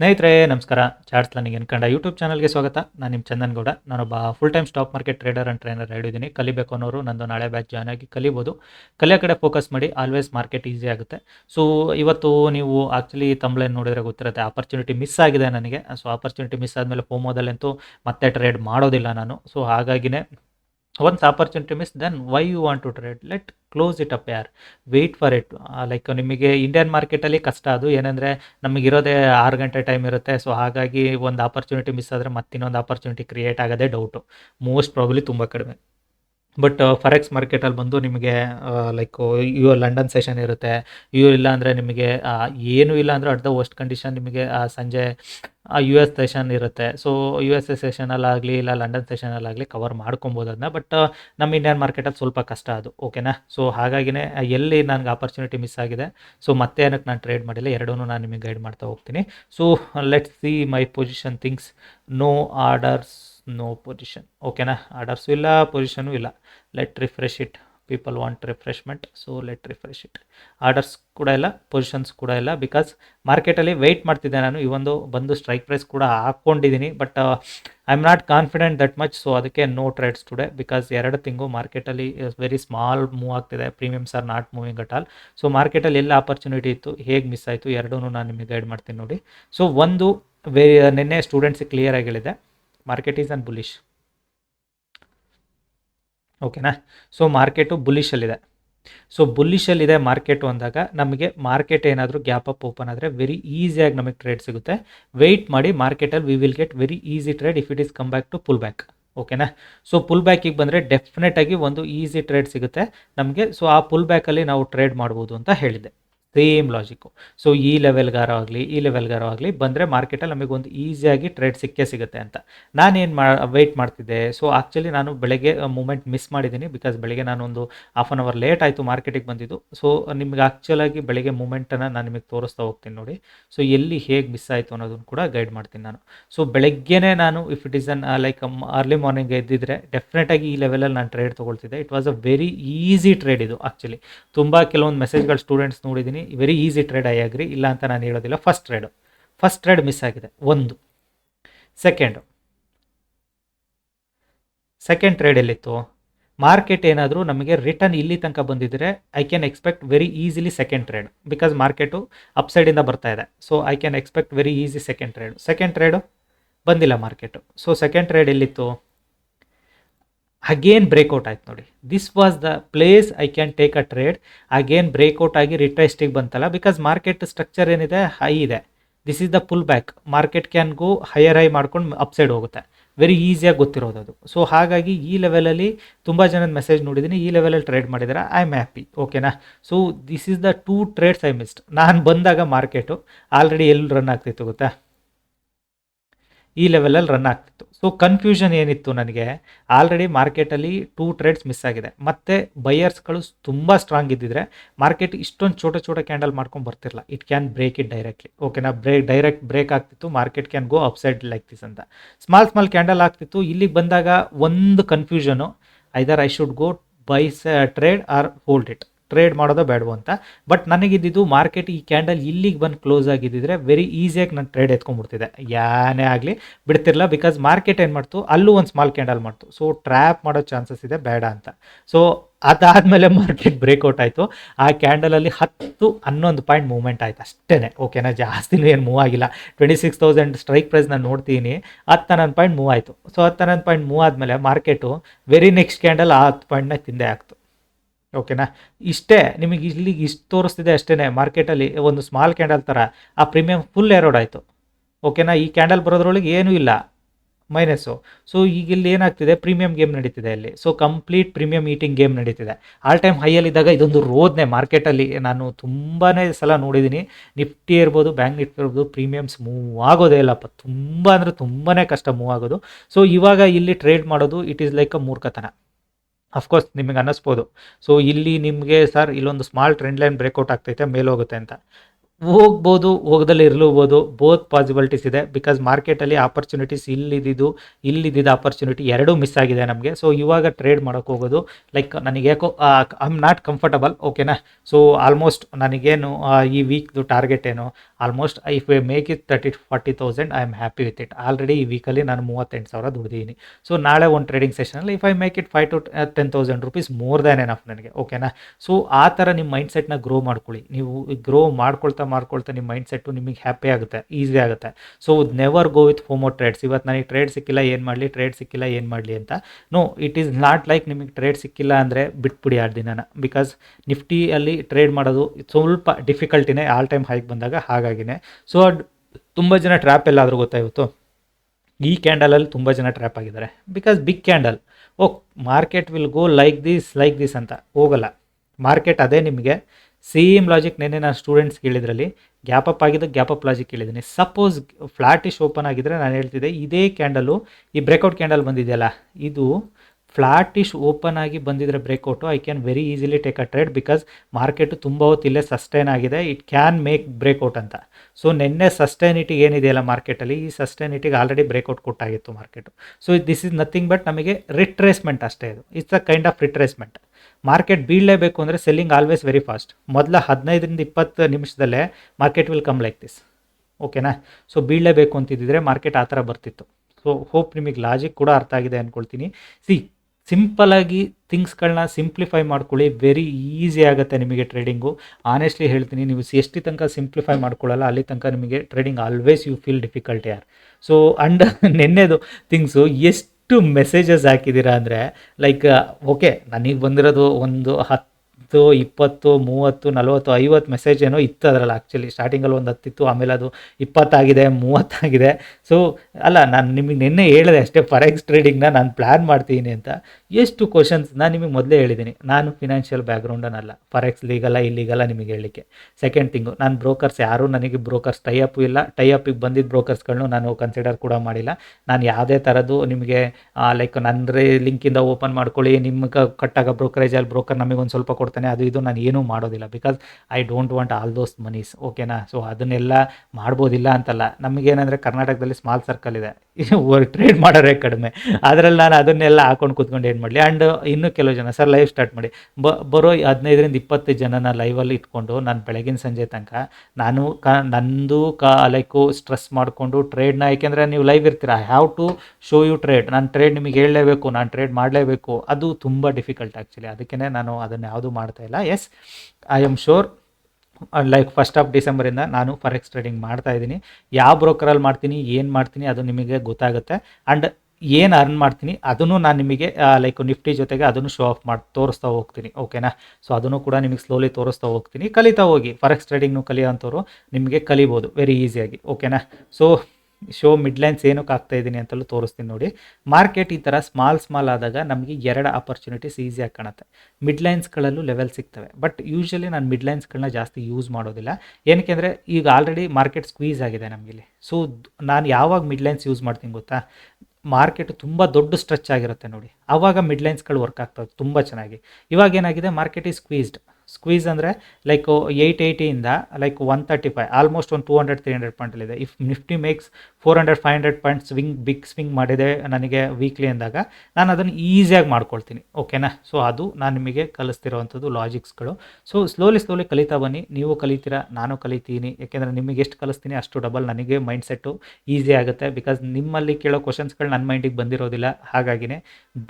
ಸ್ನೇಹಿತರೆ, ನಮಸ್ಕಾರ. ಚಾರ್ಟ್ಸ್ ನನಗೆ ಕಂಡ ಯೂಟ್ಯೂಬ್ ಚಾನಲ್ಗೆ ಸ್ವಾಗತ. ನಾನು ನಿಮ್ಮ ಚಂದನ್ ಗೌಡ ನಾನೊಬ್ಬ full time stock market trader and trainer ಹೇಳಿದ್ದೀನಿ ಕಲಿಬೇಕು ಅನ್ನೋರು ನಂದು ನಾಳೆ ಬ್ಯಾಚ್ ಜಾಯ್ನ್ ಆಗಿ ಕಲಿಬೋದು. ಕಲಿಯೋ ಕಡೆ ಫೋಕಸ್ ಮಾಡಿ ಆಲ್ವೇಸ್ ಮಾರ್ಕೆಟ್ ಈಸಿ ಆಗುತ್ತೆ. ಸೊ ಇವತ್ತು ನೀವು ಆ್ಯಕ್ಚುಲಿ ತಂಬಳೆ ನೋಡಿದ್ರೆ ಗೊತ್ತಿರುತ್ತೆ ಆಪರ್ಚುನಿಟಿ ಮಿಸ್ ಆಗಿದೆ ನನಗೆ. ಸೊ ಆಪರ್ಚುನಿಟಿ ಮಿಸ್ ಆದಮೇಲೆ ಫೋಮೋದಲ್ಲಂತೂ ಮತ್ತೆ ಟ್ರೇಡ್ ಮಾಡೋದಿಲ್ಲ ನಾನು. ಸೊ ಹಾಗಾಗಿನೇ once opportunity miss then why you want to trade let close it up ಯಾರ್ ವೆಯ್ಟ್ ಫಾರ್ ಇಟ್ ಲೈಕ್ ನಿಮಗೆ ಇಂಡಿಯನ್ ಮಾರ್ಕೆಟಲ್ಲಿ ಕಷ್ಟ ಅದು. ಏನಂದರೆ ನಮಗಿರೋದೇ ಆರು ಗಂಟೆ ಟೈಮ್ ಇರುತ್ತೆ. ಸೊ ಹಾಗಾಗಿ ಒಂದು ಆಪರ್ಚುನಿಟಿ ಮಿಸ್ ಆದರೆ ಮತ್ತಿನ್ನೊಂದು ಆಪರ್ಚುನಿಟಿ ಕ್ರಿಯೇಟ್ ಆಗೋದೇ ಡೌಟು ಮೋಸ್ಟ್ ಪ್ರಾಬ್ಲಿ ತುಂಬ ಕಡಿಮೆ. ಬಟ್ ಫಾರೆಕ್ಸ್ ಮಾರ್ಕೆಟಲ್ಲಿ ಬಂದು ನಿಮಗೆ ಲೈಕ್ ಯು ಲಂಡನ್ ಸೆಷನ್ ಇರುತ್ತೆ. ಯು ಇಲ್ಲ ಅಂದರೆ ನಿಮಗೆ ಏನು ಇಲ್ಲ ಅಂದರೆ ಅಟ್ ದ ವರ್ಸ್ಟ್ ಕಂಡೀಷನ್ ನಿಮಗೆ ಸಂಜೆ ಯು ಎಸ್ ಸೆಷನ್ ಇರುತ್ತೆ. ಸೊ ಯು ಎಸ್ ಎ ಸೆಷನಲ್ಲಾಗಲಿ ಇಲ್ಲ ಲಂಡನ್ ಸೆಷನಲ್ಲಾಗಲಿ ಕವರ್ ಮಾಡ್ಕೊಬೋದು ಅದನ್ನ ಬಟ್ ನಮ್ಮ ಇಂಡಿಯನ್ ಮಾರ್ಕೆಟಲ್ಲಿ ಸ್ವಲ್ಪ ಕಷ್ಟ ಅದು. ಓಕೆನಾ ಸೊ ಹಾಗಾಗಿನೇ ಎಲ್ಲಿ ನನಗೆ ಆಪರ್ಚುನಿಟಿ ಮಿಸ್ ಆಗಿದೆ. ಸೊ ಮತ್ತೆ ಏನಕ್ಕೆ ನಾನು ಟ್ರೇಡ್ ಮಾಡಿಲ್ಲ ಎರಡೂ ನಾನು ನಿಮಗೆ ಗೈಡ್ ಮಾಡ್ತಾ ಹೋಗ್ತೀನಿ. So let see my position things no orders no position ಓಕೆನಾ ಆರ್ಡರ್ಸು ಇಲ್ಲ ಪೊಸಿಷನು ಇಲ್ಲ let refresh it people want refreshment so let refresh it orders ಕೂಡ ಇಲ್ಲ ಪೊಸಿಷನ್ಸ್ ಕೂಡ ಇಲ್ಲ ಬಿಕಾಸ್ ಮಾರ್ಕೆಟಲ್ಲಿ ವೆಯ್ಟ್ ಮಾಡ್ತಿದ್ದೆ ನಾನು. ಈ ಒಂದು ಬಂದು ಸ್ಟ್ರೈಕ್ ಪ್ರೈಸ್ ಕೂಡ ಹಾಕ್ಕೊಂಡಿದ್ದೀನಿ but I am not confident that much so ಅದಕ್ಕೆ ನೋ ಟ್ರೇಡ್ಸ್ ಟುಡೆ ಬಿಕಾಸ್ ಎರಡು ತಿಂಗು ಮಾರ್ಕೆಟಲ್ಲಿ ವೆರಿ ಸ್ಮಾಲ್ ಮೂವ್ ಆಗ್ತಿದೆ. Premiums are not moving at all so ಮಾರ್ಕೆಟಲ್ಲಿ ಎಲ್ಲ ಆಪರ್ಚುನಿಟಿ ಇತ್ತು. ಹೇಗೆ ಮಿಸ್ ಆಯಿತು? ಎರಡೂ ನಾನು ನಿಮಗೆ ಗೈಡ್ ಮಾಡ್ತೀನಿ ನೋಡಿ. ಸೊ ಒಂದು ವೇ ನಿನ್ನೆ ಸ್ಟೂಡೆಂಟ್ಸಿಗೆ ಕ್ಲಿಯರ್ ಆಗಿ ಹೇಳಿದೆ ಮಾರ್ಕೆಟ್ ಈಸ್ ಅನ್ ಬುಲಿಶ್ ಓಕೆನಾ ಸೊ ಮಾರ್ಕೆಟು ಬುಲಿಶಲ್ಲಿದೆ ಸೊ ಬುಲ್ಲಿಶಲ್ಲಿದೆ ಮಾರ್ಕೆಟು ಅಂದಾಗ ನಮಗೆ ಮಾರ್ಕೆಟ್ ಏನಾದರೂ ಗ್ಯಾಪ್ ಅಪ್ ಓಪನ್ ಆದರೆ ವೆರಿ ಈಸಿಯಾಗಿ ನಮಗೆ ಟ್ರೇಡ್ ಸಿಗುತ್ತೆ. ವೆಯ್ಟ್ ಮಾಡಿ ಮಾರ್ಕೆಟಲ್ಲಿ we will get very easy trade if it is come back to pull back ಓಕೆನಾ ಸೊ ಪುಲ್ ಬ್ಯಾಕಿಗೆ ಬಂದರೆ ಡೆಫಿನೆಟಾಗಿ ಒಂದು ಈಸಿ ಟ್ರೇಡ್ ಸಿಗುತ್ತೆ. ನಮಗೆ ಸೊ ಆ ಪುಲ್ ಬ್ಯಾಕಲ್ಲಿ ನಾವು ಟ್ರೇಡ್ ಮಾಡ್ಬೋದು ಅಂತ ಹೇಳಿದೆ ಸೇಮ್ ಲಾಜಿಕ್ಕು ಸೊ ಈ ಲೆವೆಲ್ಗಾರ ಆಗಲಿ, ಈ ಲೆವೆಲ್ಗಾರ ಆಗಲಿ ಬಂದರೆ ಮಾರ್ಕೆಟಲ್ಲಿ ನಮಗೊಂದು ಈಸಿಯಾಗಿ ಟ್ರೇಡ್ ಸಿಕ್ಕೇ ಸಿಗುತ್ತೆ ಅಂತ. ನಾನೇನು ಮಾ ವೆಯ್ಟ್ ಮಾಡ್ತಿದ್ದೆ. ಸೊ ಆ್ಯಕ್ಚುಲಿ ನಾನು ಬೆಳಗ್ಗೆ ಮೂಮೆಂಟ್ ಮಿಸ್ ಮಾಡಿದ್ದೀನಿ ಬಿಕಾಸ್ ಬೆಳಗ್ಗೆ ನಾನೊಂದು ಹಾಫ್ ಆನ್ ಅವರ್ ಲೇಟ್ ಆಯಿತು ಮಾರ್ಕೆಟಿಗೆ ಬಂದಿದ್ದು. ಸೊ ನಿಮ್ಗೆ ಆ್ಯಕ್ಚುಲಾಗಿ ಬೆಳಗ್ಗೆ ಮೂಮೆಂಟನ್ನು ನಾನು ನಿಮಗೆ ತೋರಿಸ್ತಾ ಹೋಗ್ತೀನಿ ನೋಡಿ. ಸೊ ಎಲ್ಲಿ ಹೇಗೆ ಮಿಸ್ ಆಯಿತು ಅನ್ನೋದನ್ನು ಕೂಡ ಗೈಡ್ ಮಾಡ್ತೀನಿ ನಾನು. ಸೊ ಬೆಳಗ್ಗೆನೇ ನಾನು if it is on like early morning ಎದ್ದಿದ್ರೆ ಡೆಫಿನೆಟಾಗಿ ಈ ಲೆವೆಲಲ್ಲಿ ನಾನು trade ತೊಗೊಳ್ತಿದ್ದೆ. It was a very easy trade ಇದು ಆ್ಯಕ್ಚುಲಿ ತುಂಬ ಕೆಲವೊಂದು ಮೆಸೇಜ್ಗಳು ಸ್ಟೂಡೆಂಟ್ಸ್ ನೋಡಿದ್ದೀನಿ very easy trade I agree ಇಲ್ಲ ಅಂತ ನಾನು ಹೇಳೋದಿಲ್ಲ. First trade first trade miss ಆಗಿದೆ. ಒಂದು. ಸೆಕೆಂಡು ಸೆಕೆಂಡ್ ಟ್ರೇಡ್ ಎಲ್ಲಿತ್ತು? ಮಾರ್ಕೆಟ್ ಏನಾದರೂ ನಮಗೆ ರಿಟರ್ನ್ ಇಲ್ಲಿ ತನಕ ಬಂದಿದ್ದರೆ I can expect very easily second trade because market ಅಪ್ಸೈಡಿಂದ ಬರ್ತಾ ಇದೆ. So I can expect very easy second trade second trade ಬಂದಿಲ್ಲ ಮಾರ್ಕೆಟು ಸೊ ಸೆಕೆಂಡ್ ಟ್ರೇಡ್ ಎಲ್ಲಿತ್ತು? ಅಗೇನ್ ಬ್ರೇಕ್ಔಟ್ ಆಯ್ತು ನೋಡಿ. This was the place I can take a trade again breakout ಆಗಿ ರಿಟ್ರೆಸ್ಟಿಗೆ ಬಂತಲ್ಲ. Because market structure ಏನಿದೆ? ಹೈ ಇದೆ. This is the pull back market can go higher high ಮಾಡ್ಕೊಂಡು upside ಹೋಗುತ್ತೆ. ವೆರಿ ಈಸಿಯಾಗಿ ಗೊತ್ತಿರೋದು ಅದು. ಸೊ ಹಾಗಾಗಿ ಈ ಲೆವೆಲಲ್ಲಿ ತುಂಬ ಜನದ ಮೆಸೇಜ್ ನೋಡಿದ್ದೀನಿ ಈ ಲೆವೆಲಲ್ಲಿ ಟ್ರೇಡ್ ಮಾಡಿದರೆ? ಐ ಆಮ್ ಹ್ಯಾಪಿ ಓಕೆನಾ so this is the two trades I missed ನಾನು ಬಂದಾಗ ಮಾರ್ಕೆಟು ಆಲ್ರೆಡಿ ಎಲ್ಲಿ ರನ್ ಆಗ್ತಿತ್ತು ಗೊತ್ತಾ? ಈ ಲೆವೆಲಲ್ಲಿ ರನ್ ಆಗ್ತಿತ್ತು. ಸೊ ಕನ್ಫ್ಯೂಷನ್ ಏನಿತ್ತು ನನಗೆ? ಆಲ್ರೆಡಿ ಮಾರ್ಕೆಟಲ್ಲಿ ಟೂ ಟ್ರೇಡ್ಸ್ ಮಿಸ್ ಆಗಿದೆ. ಮತ್ತು ಬೈಯರ್ಸ್ಗಳು ತುಂಬ ಸ್ಟ್ರಾಂಗ್ ಇದ್ದಿದ್ರೆ ಮಾರ್ಕೆಟ್ ಇಷ್ಟೊಂದು ಚೋಟ ಚೋಟ ಕ್ಯಾಂಡಲ್ ಮಾಡ್ಕೊಂಡು ಬರ್ತಿರಲ್ಲ it can break it directly ಓಕೆನಾ ಬ್ರೇಕ್ ಡೈರೆಕ್ಟ್ ಬ್ರೇಕ್ ಆಗ್ತಿತ್ತು. Market can go upside like this ಅಂತ. ಸ್ಮಾಲ್ ಸ್ಮಾಲ್ ಕ್ಯಾಂಡಲ್ ಆಗ್ತಿತ್ತು. ಇಲ್ಲಿಗೆ ಬಂದಾಗ ಒಂದು confusion either I should go by trade or hold it trade ಮಾಡೋದೋ ಬೇಡವು ಅಂತ. ಬಟ್ ನನಗಿದ್ದಿದ್ದು ಮಾರ್ಕೆಟ್ ಈ ಕ್ಯಾಂಡಲ್ ಇಲ್ಲಿಗೆ ಬಂದು ಕ್ಲೋಸ್ ಆಗಿದ್ದಿದ್ರೆ ವೆರಿ ಈಸಿಯಾಗಿ ನಾನು ಟ್ರೇಡ್ ಎತ್ಕೊಂಡ್ಬಿಡ್ತಿದ್ದೆ. ಯಾನೇ ಆಗಲಿ ಬಿಡ್ತಿರಲ್ಲ ಬಿಕಾಸ್ ಮಾರ್ಕೆಟ್ ಏನು ಮಾಡ್ತು? ಅಲ್ಲೂ ಒಂದು ಸ್ಮಾಲ್ ಕ್ಯಾಂಡಲ್ ಮಾಡ್ತು. ಸೊ ಟ್ರ್ಯಾಪ್ ಮಾಡೋ ಚಾನ್ಸಸ್ ಇದೆ ಬೇಡ ಅಂತ. ಸೊ ಅದಾದಮೇಲೆ ಮಾರ್ಕೆಟ್ ಬ್ರೇಕ್ಔಟ್ ಆಯಿತು. ಆ ಕ್ಯಾಂಡಲಲ್ಲಿ ಹತ್ತು, ಹನ್ನೊಂದು ಪಾಯಿಂಟ್ ಮೂವ್ಮೆಂಟ್ ಆಯ್ತು ಅಷ್ಟೇ ಓಕೆನಾ ಜಾಸ್ತಿನೂ ಏನು ಮೂವ್ ಆಗಿಲ್ಲ. Twenty six thousand strike price ನಾನು ನೋಡ್ತೀನಿ. ಹತ್ತು ಹನ್ನೊಂದು ಪಾಯಿಂಟ್ ಮೂವ್ ಆಯಿತು. ಸೊ ಹತ್ತು ಹನ್ನೊಂದು ಪಾಯಿಂಟ್ ಮೂವ್ ಆದಮೇಲೆ ಮಾರ್ಕೆಟು ವೆರಿ ನೆಕ್ಸ್ಟ್ ಕ್ಯಾಂಡಲ್ ಆ ಹತ್ತು ಪಾಯಿಂಟ್ನ ತಿಂದೆ ಆಗ್ತು. ಓಕೆನಾ ಇಷ್ಟೇ, ನಿಮಗೆ ಇಲ್ಲಿಗೆ ಇಷ್ಟು ತೋರಿಸ್ತಿದೆ ಅಷ್ಟೇ ಮಾರ್ಕೆಟಲ್ಲಿ ಒಂದು ಸ್ಮಾಲ್ ಕ್ಯಾಂಡಲ್ ಥರ ಆ ಪ್ರೀಮಿಯಮ್ ಫುಲ್ ಏರೋಡ್ ಆಯಿತು. ಓಕೆನಾ ಈ ಕ್ಯಾಂಡಲ್ ಬರೋದ್ರೊಳಗೆ ಏನೂ ಇಲ್ಲ ಮೈನಸ್ಸು ಸೊ ಈಗ ಇಲ್ಲಿ ಏನಾಗ್ತಿದೆ? ಪ್ರೀಮಿಯಂ ಗೇಮ್ ನಡೀತಿದೆ ಇಲ್ಲಿ. So complete premium eating game ನಡೀತಿದೆ. ಆಲ್ ಟೈಮ್ ಹೈಯಲ್ಲಿದ್ದಾಗ ಇದೊಂದು ರೋದ್ನೆ ಮಾರ್ಕೆಟಲ್ಲಿ ನಾನು ತುಂಬಾ ಸಲ ನೋಡಿದ್ದೀನಿ ನಿಫ್ಟಿ ಇರ್ಬೋದು ಬ್ಯಾಂಕ್ ನಿಫ್ಟಿ ಇರ್ಬೋದು ಪ್ರೀಮಿಯಮ್ಸ್ ಮೂವ್ ಆಗೋದೇ ಇಲ್ಲಪ್ಪ ತುಂಬ ಅಂದರೆ ತುಂಬಾ ಕಷ್ಟ ಮೂವ್ ಆಗೋದು. ಸೊ ಇವಾಗ ಇಲ್ಲಿ ಟ್ರೇಡ್ ಮಾಡೋದು ಇಟ್ ಈಸ್ ಲೈಕ್ ಅ ಮೂರ್ಖತನ. ಅಫ್ಕೋರ್ಸ್ ನಿಮಗೆ ಅನ್ನಿಸ್ಬೋದು. ಸೊ ಇಲ್ಲಿ ನಿಮಗೆ ಸರ್ ಇಲ್ಲೊಂದು ಸ್ಮಾಲ್ ಟ್ರೆಂಡ್ ಲೈನ್ ಬ್ರೇಕ್ಔಟ್ ಆಗ್ತೈತೆ, ಮೇಲೆ ಹೋಗುತ್ತೆ ಅಂತ. ಹೋಗ್ಬೋದು, ಹೋಗದಲ್ಲಿ ಇರಲೂಬೋದು ಬೋತ್ ಪಾಸಿಬಿಲಿಟೀಸ್ ಇದೆ. ಬಿಕಾಸ್ ಮಾರ್ಕೆಟಲ್ಲಿ ಆಪರ್ಚುನಿಟೀಸ್ ಇಲ್ಲಿದ್ದು ಇಲ್ಲಿದ್ದ ಆಪರ್ಚುನಿಟಿ ಎರಡೂ ಮಿಸ್ ಆಗಿದೆ ನಮಗೆ. ಸೊ ಇವಾಗ ಟ್ರೇಡ್ ಮಾಡೋಕ್ಕೆ ಹೋಗೋದು ಲೈಕ್ ನನಗೆ ಯಾಕೋ ಐ ಆಮ್ ನಾಟ್ ಕಂಫರ್ಟಬಲ್ ಓಕೆನಾ ಸೊ ಆಲ್ಮೋಸ್ಟ್ ನನಗೇನು ಈ ವೀಕ್ದು ಟಾರ್ಗೆಟ್ ಏನು? Almost if we make it thirty forty thousand I am happy with it already ಈ ವೀಕಲ್ಲಿ ನಾನು ಮೂವತ್ತೆಂಟು ಸಾವಿರ ದುಡ್ದಿದ್ದೀನಿ. ಸೊ ನಾಳೆ ಒಂದು trading ಸೆಷನಲ್ಲಿ if I make it five to ten thousand rupees more than enough ನನಗೆ ಓಕೆನಾ ಸೊ ಆ ಥರ ನಿಮ್ಮ ಮೈಂಡ್ ಸೆಟ್ನ ಗ್ರೋ ಮಾಡ್ಕೊಳ್ಳಿ. ನೀವು ಗ್ರೋ ಮಾಡ್ಕೊಳ್ತಾ ಮಾಡ್ಕೊಳ್ತಾ ನಿಮ್ಮ ಮೈಂಡ್ ಸೆಟ್ಟು ನಿಮಗೆ ಹ್ಯಾಪಿ ಆಗುತ್ತೆ ಈಸಿ ಆಗುತ್ತೆ. So never go with FOMO trades ಇವತ್ತು ನನಗೆ ಟ್ರೇಡ್ ಸಿಕ್ಕಿಲ್ಲ, ಏನು ಮಾಡಲಿ? ಟ್ರೇಡ್ ಸಿಕ್ಕಿಲ್ಲ, ಏನು ಮಾಡಲಿ ಅಂತ. No it is not like ನಿಮಗೆ ಟ್ರೇಡ್ ಸಿಕ್ಕಿಲ್ಲ ಅಂದರೆ ಬಿಟ್ಬಿಡಿ ದಿನನ. ಬಿಕಾಸ್ ನಿಫ್ಟಿಯಲ್ಲಿ ಟ್ರೇಡ್ ಮಾಡೋದು ಸ್ವಲ್ಪ ಡಿಫಿಕಲ್ಟಿನೇ ಆಲ್ ಟೈಮ್ ಹೈಕ್ ಬಂದಾಗ ಹಾಗಾಗಿನೇ ಸೊ ತುಂಬ ಜನ ಟ್ರ್ಯಾಪ್ ಎಲ್ಲಾದರೂ ಗೊತ್ತಾ ಇವತ್ತು? ಈ ಕ್ಯಾಂಡಲಲ್ಲಿ ತುಂಬ ಜನ ಟ್ರ್ಯಾಪ್ ಆಗಿದ್ದಾರೆ. Because big candle oh market will go like this like this ಅಂತ. ಹೋಗಲ್ಲ. ಮಾರ್ಕೆಟ್ ಅದೇ ನಿಮಗೆ. ಸೇಮ್ ಲಾಜಿಕ್ ನೆನ್ನೆ ನಾನು ಸ್ಟೂಡೆಂಟ್ಸ್ ಕೇಳಿದ್ರಲ್ಲಿ. ಗ್ಯಾಪ್ ಅಪ್ ಆಗಿದ್ದು ಗ್ಯಾಪ್ ಅಪ್ ಲಾಜಿಕ್ ಕೇಳಿದ್ದೀನಿ. ಸಪೋಸ್ ಫ್ಲಾಟಿಶ್ ಓಪನ್ ಆಗಿದ್ದರೆ ನಾನು ಹೇಳ್ತಿದ್ದೆ, ಇದೇ ಕ್ಯಾಂಡಲು ಈ ಬ್ರೇಕೌಟ್ ಕ್ಯಾಂಡಲ್ ಬಂದಿದೆಯಲ್ಲ, ಇದು ಫ್ಲಾಟಿಶ್ ಓಪನ್ ಆಗಿ ಬಂದಿದ್ರೆ breakout I can very easily take a trade because market ತುಂಬ ಹೊತ್ತು ಇಲ್ಲೇ ಸಸ್ಟೈನ್ ಆಗಿದೆ. ಇಟ್ ಕ್ಯಾನ್ ಮೇಕ್ ಬ್ರೇಕ್ಔಟ್ ಅಂತ. ಸೊ ನಿನ್ನೆ ಸಸ್ಟೈನಿಟಿ ಏನಿದೆಯಲ್ಲ ಮಾರ್ಕೆಟಲ್ಲಿ ಈ ಸಸ್ಟೈನಿಟಿಗೆ already breakout ಕೊಟ್ಟಾಗಿತ್ತು market so this is nothing but ನಮಗೆ ರಿಟ್ರೇಸ್ಮೆಂಟ್ ಅಷ್ಟೇ ಇದು. It's a kind of retracement market ಬೀಳಲೇಬೇಕು ಅಂದರೆ ಸೆಲ್ಲಿಂಗ್ ಆಲ್ವೇಸ್ ವೆರಿ ಫಾಸ್ಟ್ ಮೊದಲ ಹದಿನೈದರಿಂದ ಇಪ್ಪತ್ತು ನಿಮಿಷದಲ್ಲೇ market will come like this ಓಕೆನಾ ಸೊ ಬೀಳಲೇಬೇಕು ಅಂತಿದ್ದಿದ್ರೆ ಮಾರ್ಕೆಟ್ ಆ ಥರ ಬರ್ತಿತ್ತು. ಸೊ ಹೋಪ್ ನಿಮಗೆ ಲಾಜಿಕ್ ಕೂಡ ಅರ್ಥ ಆಗಿದೆ ಅಂದ್ಕೊಳ್ತೀನಿ ಸಿ ಸಿಂಪಲಾಗಿ ಥಿಂಗ್ಸ್ಗಳನ್ನ ಸಿಂಪ್ಲಿಫೈ ಮಾಡ್ಕೊಳ್ಳಿ. ವೆರಿ ಈಸಿ ಆಗುತ್ತೆ ನಿಮಗೆ ಟ್ರೇಡಿಂಗು ಆನೆಸ್ಟ್ಲಿ ಹೇಳ್ತೀನಿ, ನೀವು ಎಷ್ಟು ತನಕ ಸಿಂಪ್ಲಿಫೈ ಮಾಡ್ಕೊಳ್ಳಲ್ಲ, ಅಲ್ಲಿ ತನಕ ನಿಮಗೆ trading always you feel difficult ಯಾರ್? ಸೊ ಅಂಡ್ ನೆನ್ನೆದು ಥಿಂಗ್ಸು ಎಷ್ಟು ಮೆಸೇಜಸ್ ಹಾಕಿದ್ದೀರಾ ಅಂದರೆ ಲೈಕ್ ಓಕೆ ನನಗೆ ಬಂದಿರೋದು ಒಂದು ಹತ್ತು ಇಪ್ಪತ್ತು, ಮೂವತ್ತು, ನಲವತ್ತು, ಐವತ್ತು ಮೆಸೇಜ್ ಏನೋ ಇತ್ತು ಅದರಲ್ಲಿ ಆ್ಯಕ್ಚುಲಿ ಸ್ಟಾರ್ಟಿಂಗಲ್ಲಿ ಒಂದು ಹತ್ತಿತ್ತು, ಆಮೇಲೆ ಅದು ಇಪ್ಪತ್ತಾಗಿದೆ, ಮೂವತ್ತಾಗಿದೆ. ಸೊ ಅಲ್ಲ, ನಾನು ನಿಮಗೆ ನಿನ್ನೆ ಹೇಳಿದೆ ಅಷ್ಟೇ ಫಾರೆಕ್ಸ್ ಟ್ರೇಡಿಂಗ್ನ ನಾನು ಪ್ಲ್ಯಾನ್ ಮಾಡ್ತೀನಿ ಅಂತ. ಎಷ್ಟು ಕ್ವಶನ್ಸ್ ನಾನು ನಿಮಗೆ ಮೊದಲೇ ಹೇಳಿದ್ದೀನಿ ನಾನು ಫಿನಾನ್ಷಿಯಲ್ ಬ್ಯಾಕ್ಗ್ರೌಂಡನ್ನಲ್ಲ ಫಾರೆಕ್ಸ್ ಲೀಗಲ್ಲ ಇಲ್ಲಿಗಲ್ಲ ನಿಮಗೆ ಹೇಳಲಿಕ್ಕೆ. ಸೆಕೆಂಡ್ ಥಿಂಗು ನಾನು ಬ್ರೋಕರ್ಸ್ ಯಾರೂ ನನಗೆ ಬ್ರೋಕರ್ಸ್ ಟೈಅಪ್ ಇಲ್ಲ. ಟೈಅಪಿಗೆ ಬಂದಿದ್ದ ಬ್ರೋಕರ್ಸ್ಗಳನ್ನೂ ನಾನು ಕನ್ಸಿಡರ್ ಕೂಡ ಮಾಡಿಲ್ಲ. ನಾನು ಯಾವುದೇ ಥರದ್ದು ನಿಮಗೆ ಲೈಕ್ ನನ್ನ ಲಿಂಕಿಂದ ಓಪನ್ ಮಾಡ್ಕೊಳ್ಳಿ. ನಿಮ್ಗೆ ಕಟ್ಟಾಗ ಬ್ರೋಕರೇಜಲ್ಲಿ ಬ್ರೋಕರ್ ನಮಗೆ ಒಂದು ಸ್ವಲ್ಪ ಕೊಡ್ತಾನೆ. ಅದು ಇದು ನಾನು ಏನೂ ಮಾಡೋದಿಲ್ಲ. Because I don't want all those moneys ಓಕೆನಾ ಸೊ ಅದನ್ನೆಲ್ಲ ಮಾಡ್ಬೋದಿಲ್ಲ ಅಂತಲ್ಲ. ನಮಗೇನಂದರೆ ಕರ್ನಾಟಕದಲ್ಲಿ ಸ್ಮಾಲ್ ಸರ್ಕಲ್ ಇದೆ. ಟ್ರೇಡ್ ಮಾಡೋರೇ ಕಡಿಮೆ. ಅದರಲ್ಲಿ ನಾನು ಅದನ್ನೆಲ್ಲ ಹಾಕೊಂಡು ಕೂತ್ಕೊಂಡು ಏನು ಮಾಡಲಿ? ಆ್ಯಂಡ್ ಇನ್ನೂ ಕೆಲವು ಜನ ಸರ್ ಲೈವ್ ಸ್ಟಾರ್ಟ್ ಮಾಡಿ. ಬ, ಬರೋ ಹದಿನೈದರಿಂದ ಇಪ್ಪತ್ತು ಜನನ ಲೈವಲ್ಲಿ ಇಟ್ಕೊಂಡು ನಾನು ಬೆಳಗಿನ ಸಂಜೆ ತನಕ ನಾನು ಕ, ನಂದು ಕ ಲೈಕು ಸ್ಟ್ರೆಸ್ ಮಾಡಿಕೊಂಡು ಟ್ರೇಡ್ನ ಯಾಕೆಂದರೆ ನೀವು ಲೈವ್ ಇರ್ತೀರ have to show you trade ನಾನು ಟ್ರೇಡ್ ನಿಮಗೆ ಹೇಳಲೇಬೇಕು, ನಾನು ಟ್ರೇಡ್ ಮಾಡಲೇಬೇಕು. ಅದು ತುಂಬ ಡಿಫಿಕಲ್ಟ್ ಆ್ಯಕ್ಚುಲಿ ಅದಕ್ಕೇ ನಾನು ಅದನ್ನು ಯಾವುದೂ ಮಾಡ್ತಾ ಇಲ್ಲ. Yes I am sure like first of ಡಿಸೆಂಬರಿಂದ ನಾನು ಫಾರೆಕ್ಸ್ ಟ್ರೇಡಿಂಗ್ ಮಾಡ್ತಾ ಇದ್ದೀನಿ. ಯಾವ ಬ್ರೋಕರಲ್ಲಿ ಮಾಡ್ತೀನಿ, ಏನು ಮಾಡ್ತೀನಿ ಅದು ನಿಮಗೆ ಗೊತ್ತಾಗುತ್ತೆ. ಆ್ಯಂಡ್ ಏನು ಅರ್ನ್ ಮಾಡ್ತೀನಿ ಅದನ್ನು ನಾನು ನಿಮಗೆ ಲೈಕ್ ನಿಫ್ಟಿ ಜೊತೆಗೆ ಅದನ್ನು ಶೋ ಆಫ್ ಮಾಡಿ, ತೋರಿಸ್ತಾ ಹೋಗ್ತೀನಿ ಓಕೆನಾ ಸೊ ಅದನ್ನು ಕೂಡ ನಿಮಗೆ ಸ್ಲೋಲಿ ತೋರಿಸ್ತಾ ಹೋಗ್ತೀನಿ. ಕಲಿತಾ ಹೋಗಿ ಫಾರೆಕ್ಸ್ ಟ್ರೇಡಿಂಗ್ನು ಕಲಿಯೋಂಥವ್ರು ನಿಮಗೆ ಕಲಿಬೋದು ವೆರಿ ಈಸಿಯಾಗಿ ಓಕೆನಾ ಸೊ ಶೋ ಮಿಡ್ಲೈನ್ಸ್ ಏನಕ್ಕೆ ಆಗ್ತಾ ಇದ್ದೀನಿ ಅಂತಲೂ ತೋರಿಸ್ತೀನಿ ನೋಡಿ. ಮಾರ್ಕೆಟ್ ಈ ಥರ ಸ್ಮಾಲ್ ಸ್ಮಾಲ್ ಆದಾಗ ನಮಗೆ ಎರಡು ಆಪರ್ಚುನಿಟೀಸ್ ಈಸಿಯಾಗಿ ಕಾಣುತ್ತೆ. ಮಿಡ್ ಲೈನ್ಸ್ಗಳಲ್ಲೂ ಲೆವೆಲ್ ಸಿಗ್ತವೆ. ಬಟ್ ಯೂಶ್ವಲಿ ನಾನು ಮಿಡ್ ಲೈನ್ಸ್ಗಳನ್ನ ಜಾಸ್ತಿ ಯೂಸ್ ಮಾಡೋದಿಲ್ಲ. ಏನಕ್ಕೆ ಅಂದರೆ ಈಗ ಆಲ್ರೆಡಿ ಮಾರ್ಕೆಟ್ ಸ್ಕ್ವೀಸ್ ಆಗಿದೆ ನಮಗಿಲ್ಲಿ ಸೊ ನಾನು ಯಾವಾಗ ಮಿಡ್ ಲೈನ್ಸ್ ಯೂಸ್ ಮಾಡ್ತೀನಿ ಗೊತ್ತಾ? ಮಾರ್ಕೆಟ್ ತುಂಬ ದೊಡ್ಡ ಸ್ಟ್ರೆಚ್ ಆಗಿರುತ್ತೆ ನೋಡಿ. ಆವಾಗ ಮಿಡ್ಲೈನ್ಸ್ಗಳು ವರ್ಕ್ ಆಗ್ತವೆ ತುಂಬ ಚೆನ್ನಾಗಿ. ಇವಾಗ ಏನಾಗಿದೆ? ಮಾರ್ಕೆಟ್ ಈಸ್ ಸ್ಕ್ವೀಸ್ಡ್ ಸ್ಕ್ವೀಸ್ ಅಂದರೆ like eight ಏಯ್ಟಿಯಿಂದ like one thirty five almost ಒಂದು two hundred three hundred ಪಾಯಿಂಟಲ್ಲಿದೆ if Nifty makes four hundred five hundred point swing big swing ಮಾಡಿದೆ ನನಗೆ ವೀಕ್ಲಿ ಅಂದಾಗ, ನಾನು ಅದನ್ನು ಈಸಿಯಾಗಿ ಮಾಡ್ಕೊಳ್ತೀನಿ ಓಕೆನಾ ಸೊ ಅದು ನಾನು ನಿಮಗೆ ಕಲಿಸ್ತಿರೋವಂಥದ್ದು ಲಾಜಿಕ್ಸ್ಗಳು ಸೊ ಸ್ಲೋಲಿ ಸ್ಲೋಲಿ ಕಲಿತಾ ಬನ್ನಿ. ನೀವು ಕಲಿತೀರಾ, ನಾನು ಕಲಿತೀನಿ. ಯಾಕೆಂದರೆ ನಿಮಗೆ ಎಷ್ಟು ಕಲಿಸ್ತೀನಿ, ಅಷ್ಟು ಡಬಲ್ ನನಗೆ ಮೈಂಡ್ ಸೆಟ್ಟು ಈಸಿ ಆಗುತ್ತೆ. ಬಿಕಾಸ್ ನಿಮ್ಮಲ್ಲಿ ಕೇಳೋ ಕ್ವಶನ್ಸ್ಗಳು ನನ್ನ ಮೈಂಡಿಗೆ ಬಂದಿರೋದಿಲ್ಲ, ಹಾಗಾಗಿನೇ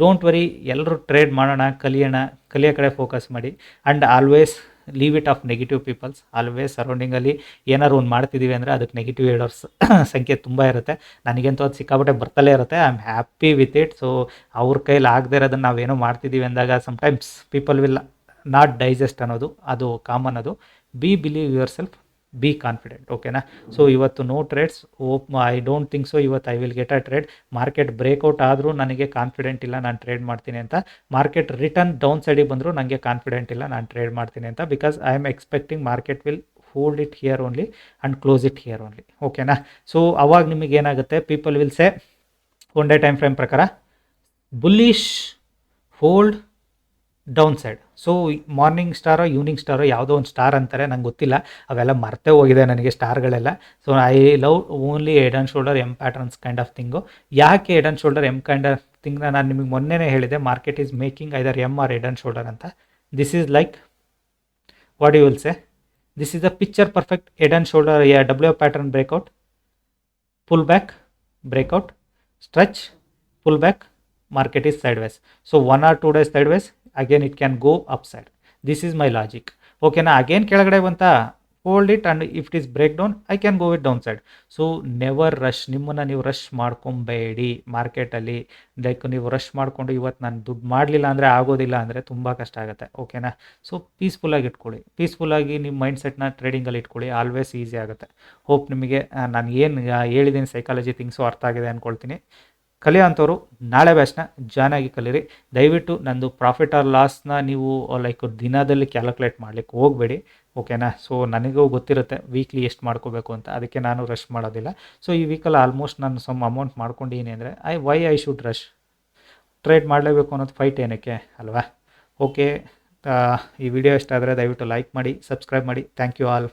ಡೋಂಟ್ ವರಿ ಎಲ್ಲರೂ ಟ್ರೇಡ್ ಮಾಡೋಣ, ಕಲಿಯೋಣ, ಕಲಿಯೋ ಕಡೆ ಫೋಕಸ್ ಮಾಡಿ. And always leave it of negative peoples always ಸರೌಂಡಿಂಗಲ್ಲಿ ಏನಾದ್ರು ಒಂದು ಮಾಡ್ತಿದ್ದೀವಿ ಅಂದರೆ ಅದಕ್ಕೆ ನೆಗೆಟಿವ್ ಹೇಳೋರ್ಸ್ ಸಂಖ್ಯೆ ತುಂಬ ಇರುತ್ತೆ. ನನಗಂತೂ ಅದು ಸಿಕ್ಕಾಪಟ್ಟೆ ಬರ್ತಲೇ ಇರುತ್ತೆ. I am happy with it so ಅವ್ರ ಕೈಲಿ ಆಗದೆ ಇರೋದನ್ನು ನಾವೇನೋ ಮಾಡ್ತಿದ್ದೀವಿ ಅಂದಾಗ sometimes people will not digest ಅನ್ನೋದು, ಅದು ಕಾಮನ್ ಅದು. Be believe yourself be confident ಓಕೆನಾ ಸೊ ಇವತ್ತು ನೋ ಟ್ರೇಡ್ಸ್ ಓಪ್ ಐ ಡೋಂಟ್ ಥಿಂಕ್ ಸೊ ಇವತ್ತು I will get a trade market breakout ಆದರೂ ನನಗೆ ಕಾನ್ಫಿಡೆಂಟ್ ಇಲ್ಲ, ನಾನು ಟ್ರೇಡ್ ಮಾಡ್ತೀನಿ ಅಂತ. ಮಾರ್ಕೆಟ್ ರಿಟರ್ನ್ ಡೌನ್ ಸೈಡಿಗೆ ಬಂದರೂ ನನಗೆ ಕಾನ್ಫಿಡೆಂಟ್ ಇಲ್ಲ, ನಾನು ಟ್ರೇಡ್ ಮಾಡ್ತೀನಿ ಅಂತ. Because I am expecting market will hold it here only and close it here only ಓಕೆನಾ ಸೊ ಅವಾಗ ನಿಮಗೆ ಏನಾಗುತ್ತೆ? People will say one day time frame ಪ್ರಕಾರ bullish hold down side so morning ಸ್ಟಾರೋ evening ಸ್ಟಾರೋ ಯಾವುದೋ ಒಂದು ಸ್ಟಾರ್ ಅಂತಾರೆ, ನಂಗೆ ಗೊತ್ತಿಲ್ಲ. ಅವೆಲ್ಲ ಮರ್ತೇ ಹೋಗಿದೆ ನನಗೆ ಸ್ಟಾರ್ಗಳೆಲ್ಲ. So I love only head and shoulder M patterns kind of thing ಯಾಕೆ head and shoulder M kind of ಥಿಂಗ್ನ ನಾನು ನಿಮಗೆ ಮೊನ್ನೆನೇ ಹೇಳಿದೆ. Market is making either M or head and shoulder ಅಂತ. This is like what you will say this is a picture perfect head and shoulder W pattern breakout stretch pull back market is side market so one or one days side days sideways it can go up side this is my logic ಓಕೆನಾ again ಕೆಳಗಡೆ ಬಂತ hold it and if it is break down I can go it down side so never rush ನಿಮ್ಮನ್ನು ನೀವು rush ಮಾಡ್ಕೊಬೇಡಿ ಮಾರ್ಕೆಟಲ್ಲಿ like ನೀವು rush ಮಾಡಿಕೊಂಡು ಇವತ್ತು ನಾನು ದುಡ್ಡು ಮಾಡಲಿಲ್ಲ ಅಂದರೆ ಆಗೋದಿಲ್ಲ ಅಂದರೆ ತುಂಬ ಕಷ್ಟ ಆಗುತ್ತೆ. ಓಕೆನಾ ಸೊ ಪೀಸ್ಫುಲ್ಲಾಗಿ ಇಟ್ಕೊಳ್ಳಿ. ಪೀಸ್ಫುಲ್ಲಾಗಿ ನಿಮ್ಮ ಮೈಂಡ್ ಸೆಟ್ನ ಟ್ರೇಡಿಂಗಲ್ಲಿ ಇಟ್ಕೊಳ್ಳಿ. ಆಲ್ವೇಸ್ ಈಸಿ ಆಗುತ್ತೆ. ಹೋಪ್ ನಿಮಗೆ ನಾನು ಏನು ಹೇಳಿದ್ದೀನಿ ಸೈಕಾಲಜಿ ಥಿಂಗ್ಸು ಅರ್ಥ ಆಗಿದೆ ಅಂದ್ಕೊಳ್ತೀನಿ ಕಲಿಯೋಂಥವ್ರು ನಾಳೆ ಬ್ಯಾಚ್ನ ಜಾಯ್ನ್ ಆಗಿ ಕಲೀರಿ. ದಯವಿಟ್ಟು ನಂದು ಪ್ರಾಫಿಟ್ ಆರ್ ಲಾಸ್ನ ನೀವು ಲೈಕ್ ದಿನದಲ್ಲಿ ಕ್ಯಾಲ್ಕುಲೇಟ್ ಮಾಡ್ಲಿಕ್ಕೆ ಹೋಗಬೇಡಿ ಓಕೆನಾ ಸೊ ನನಗೂ ಗೊತ್ತಿರುತ್ತೆ ವೀಕ್ಲಿ ಎಷ್ಟು ಮಾಡ್ಕೋಬೇಕು ಅಂತ, ಅದಕ್ಕೆ ನಾನು ರಶ್ ಮಾಡೋದಿಲ್ಲ. ಸೊ ಈ ವೀಕಲ್ಲಿ ಆಲ್ಮೋಸ್ಟ್ ನಾನು ಸಮ್ ಅಮೌಂಟ್ ಮಾಡ್ಕೊಂಡಿದ್ದೀನಿ ಅಂದರೆ I why I should rush trade ಮಾಡಲೇಬೇಕು ಅನ್ನೋದು ಫೈಟ್ ಏನಕ್ಕೆ, ಅಲ್ವಾ? ಓಕೆ ಈ ವಿಡಿಯೋ ಇಷ್ಟ ಆದರೆ ದಯವಿಟ್ಟು ಲೈಕ್ ಮಾಡಿ ಸಬ್ಸ್ಕ್ರೈಬ್ ಮಾಡಿ. Thank you all